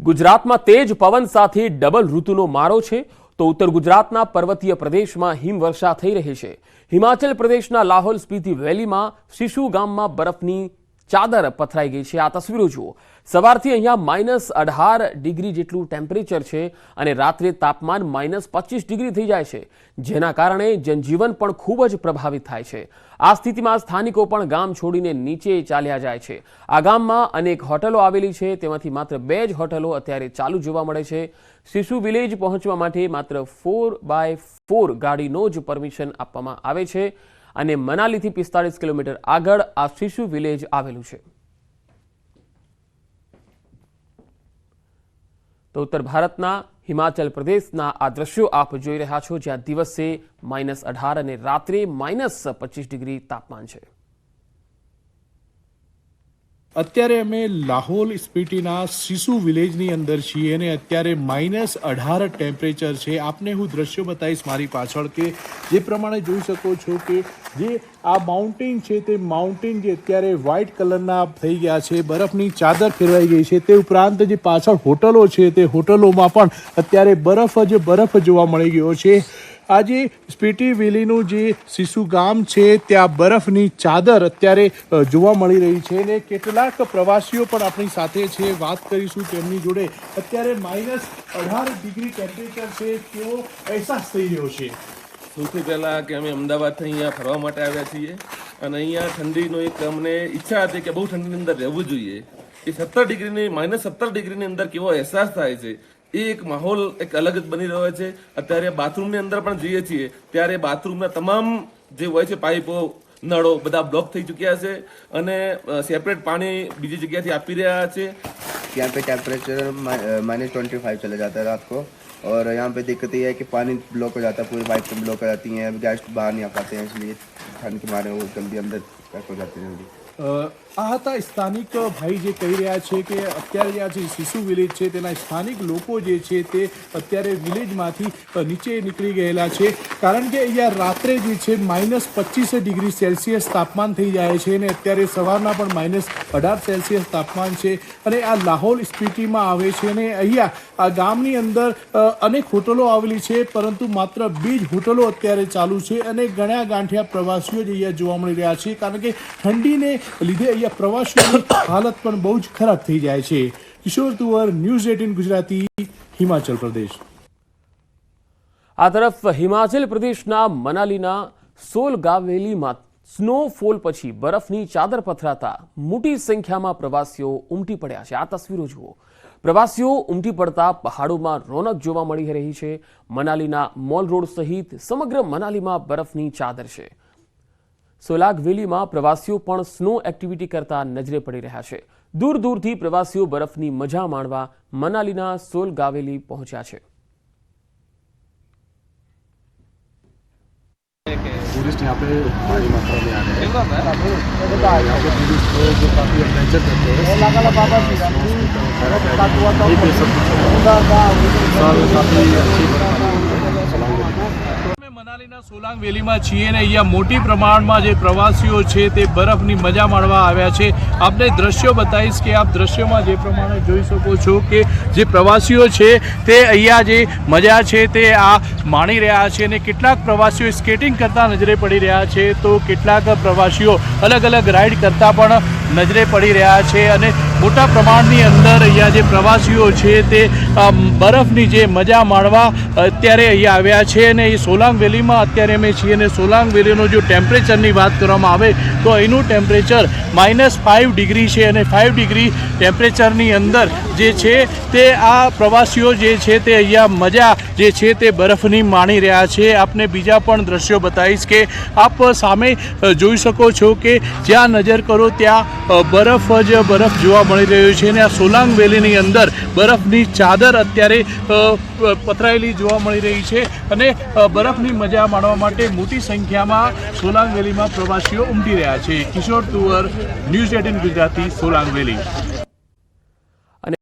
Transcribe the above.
ગુજરાતમાં તેજ પવન સાથે ડબલ ઋતુનો મારો છે તો ઉત્તર ગુજરાતના પર્વતીય પ્રદેશમાં હિમવર્ષા થઈ રહી છે. હિમાચલ પ્રદેશના લાહોલ સ્પીતિ વેલીમાં શિશુ ગામમાં બરફની ચાદર પથરાઈ ગઈ છે. આ તસવીરો જુઓ. સવારથી અહીંયા માઇનસ અઢાર ડિગ્રી જેટલું ટેમ્પરેચર છે અને રાત્રે તાપમાન માઇનસ પચીસ ડિગ્રી થઈ જાય છે, જેના કારણે જનજીવન પણ ખૂબ જ પ્રભાવિત થાય છે. આ સ્થિતિમાં સ્થાનિકો પણ ગામ છોડીને નીચે ચાલ્યા જાય છે. આ ગામમાં અનેક હોટલો આવેલી છે. તેમાંથી માત્ર બે જ હોટલો અત્યારે ચાલુ જોવા મળે છે. શિશુ વિલેજ પહોંચવા માટે માત્ર ફોર બાય ફોર ગાડીનો જ પરમિશન આપવામાં આવે છે. અને મનાલીથી પિસ્તાળીસ કિલોમીટર આગળ આ શિશુ વિલેજ આવેલું છે. તો ઉત્તર ભારતના, હિમાચલ પ્રદેશના આ દ્રશ્યો આપ જોઈ રહ્યા છો જ્યાં દિવસે માઇનસ અઢાર અને રાત્રે માઇનસ પચીસ ડિગ્રી તાપમાન છે. અત્યારે અમે લાહોલ સ્પીટીના સિસુ વિલેજની અંદર છીએ અને અત્યારે માઇનસ અઢાર ટેમ્પરેચર છે. આપને હું દ્રશ્યો બતાવીશ મારી પાછળ કે જે પ્રમાણે જોઈ શકો છો કે જે આ માઉન્ટેન છે તે માઉન્ટેન જે અત્યારે વ્હાઇટ કલરના થઈ ગયા છે, બરફની ચાદર ફેરવાઈ ગઈ છે. તે ઉપરાંત જે પાછળ હોટલો છે તે હોટલોમાં પણ અત્યારે બરફ જ બરફ જોવા મળી ગયો છે. આજે સ્પીટી વેલીનું જે શિશુ ગામ છે, ત્યાં બરફની ચાદર અત્યારે જોવા મળી રહી છે અને કેટલાક પ્રવાસીઓ પણ આપણી સાથે છે, વાત કરીશું તેમની જોડે. અત્યારે માઇનસ અઢાર ડિગ્રી ટેમ્પરેચર છે કેવો અહેસાસ થઈ રહ્યો છે. સૌથી પહેલાં કે અમે અમદાવાદથી અહીંયા ફરવા માટે આવ્યા છીએ અને અહીંયા ઠંડીનો એક અમને ઈચ્છા હતી કે બહુ ઠંડીની અંદર રહેવું જોઈએ. એ સત્તર ડિગ્રીની માઇનસ સત્તર ડિગ્રીની અંદર કેવો અહેસાસ થાય છે એ એક માહોલ એક અલગ જ બની રહ્યો છે અત્યારે બાથરૂમની અંદર પણ જઈએ છીએ ત્યારે બાથરૂમના તમામ જે હોય છે પાઇપો નળો બધા બ્લોક થઈ ચૂક્યા છે અને સેપરેટ પાણી બીજી જગ્યાથી આપી રહ્યા છે यहाँ पे टेम्परेचर माइनस ट्वेंटी फाइव चला जाता है रात को और यहाँ पे दिक्कत ये है कि पानी ब्लॉक हो जाता है पूरी पाइप ब्लॉक हो जाती हैं गैस बाहर नहीं आ पाते हैं इसलिए ठंड के मारे वो जल्दी अंदर पैक हो जाते हैं जल्दी અ, આ હતા સ્થાનિક ભાઈ જે કહી રહ્યા છે કે અત્યારે આ જે શિશુ વિલેજ છે, તેના સ્થાનિક લોકો જે છે, તે અત્યારે વિલેજમાંથી નીચે નીકળી ગયેલા છે. કારણ કે અહીંયા રાત્રે જે છે માઇનસ પચીસ ડિગ્રી સેલ્સિયસ તાપમાન થઈ જાય છે અને અત્યારે સવારના પણ માઇનસ અઢાર સેલ્સિયસ તાપમાન છે. અને આ લાહોલ સ્પીટીમાં આવે છે અને અહીંયા આ ગામની અંદર અનેક હોટલો આવેલી છે, પરંતુ માત્ર બે જ હોટલો અત્યારે ચાલુ છે અને ઘણા ગાંઠિયા પ્રવાસીઓ જ અહીંયા જોવા મળી રહ્યા છે. કારણ કે ઠંડીને લીધે અહીંયા પ્રવાસીઓની હાલત પણ બહુ જ ખરાબ થઈ જાય છે. Kishore Tuvar, news eighteen Gujarati, Himachal Pradesh. આ તરફ હિમાચલ પ્રદેશના મનાલીના સોલ ગાવેલીમાં સ્નોફોલ પછી બરફની ચાદર પથરાતા મોટી સંખ્યામાં પ્રવાસીઓ ઉમટી પડ્યા છે. આ તસવીરો જુઓ. પ્રવાસીઓ ઉમટી પડતા પહાડોમાં રોનક જોવા મળી રહી છે. મનાલીના મોલ રોડ સહિત સમગ્ર મનાલીમાં બરફની ચાદર છે. સોલાગ વેલીમાં પ્રવાસીઓ પણ સ્નો એક્ટિવિટી કરતા નજરે પડી રહ્યા છે દૂર દૂરથી પ્રવાસીઓ બરફની મજા માણવા મનાલીના સોલ ગાવેલી પહોંચ્યા છે टूरिस्ट यहाँ पे भारी मात्रा में आ रहे हैं यहाँ पे टूरिस्ट जो काफ़ी एडवेंचर करते हैं ये भी सब कुछ साल काफ़ी अच्छी અમે મનાલીના સોલાંગ વેલીમાં છીએ અને અહીંયા મોટી પ્રમાણમાં જે પ્રવાસીઓ છે તે બરફની મજા માણવા આવ્યા છે. આપને દ્રશ્યો બતાવીશ કે આપ દ્રશ્યોમાં જે પ્રમાણે જોઈ શકો છો કે જે પ્રવાસીઓ છે તે અહીંયા જે મજા છે તે આ માણી રહ્યા છે અને કેટલાક પ્રવાસીઓ સ્કેટિંગ કરતા નજરે પડી રહ્યા છે તો કેટલાક પ્રવાસીઓ અલગ અલગ રાઈડ કરતા પણ નજરે પડી રહ્યા છે અને મોટા પ્રમાણની અંદર અહીંયા જે પ્રવાસીઓ છે તે બરફની જે મજા માણવા અત્યારે અહીંયા આવ્યા છે અને એ સોલાંગ વેલીમાં અત્યારે અમે છીએ અને સોલાંગ વેલીનો જો ટેમ્પરેચરની વાત કરવામાં આવે તો અહીંનું ટેમ્પરેચર માઇનસ ફાઇવ ડિગ્રી છે અને ફાઇવ ડિગ્રી ટેમ્પરેચરની અંદર જે છે તે આ પ્રવાસીઓ જે છે તે અહીંયા મજા જે છે તે બરફની માણી રહ્યા છે. આપને બીજા પણ દ્રશ્યો બતાવીશ કે આપ સામે જોઈ શકો છો કે જ્યાં નજર કરો ત્યાં બરફ જ બરફ જોવા મળી રહ્યો છે અને આ સોલાંગ વેલીની અંદર બરફની ચાદર અત્યારે પથરાયેલી જોવા મળી રહી છે અને બરફની મજા માણવા માટે મોટી સંખ્યામાં સોલાંગ વેલીમાં પ્રવાસીઓ ઉમટી રહ્યા છે. Kishor Tuvar, news eighteen Gujarati, Solang valley.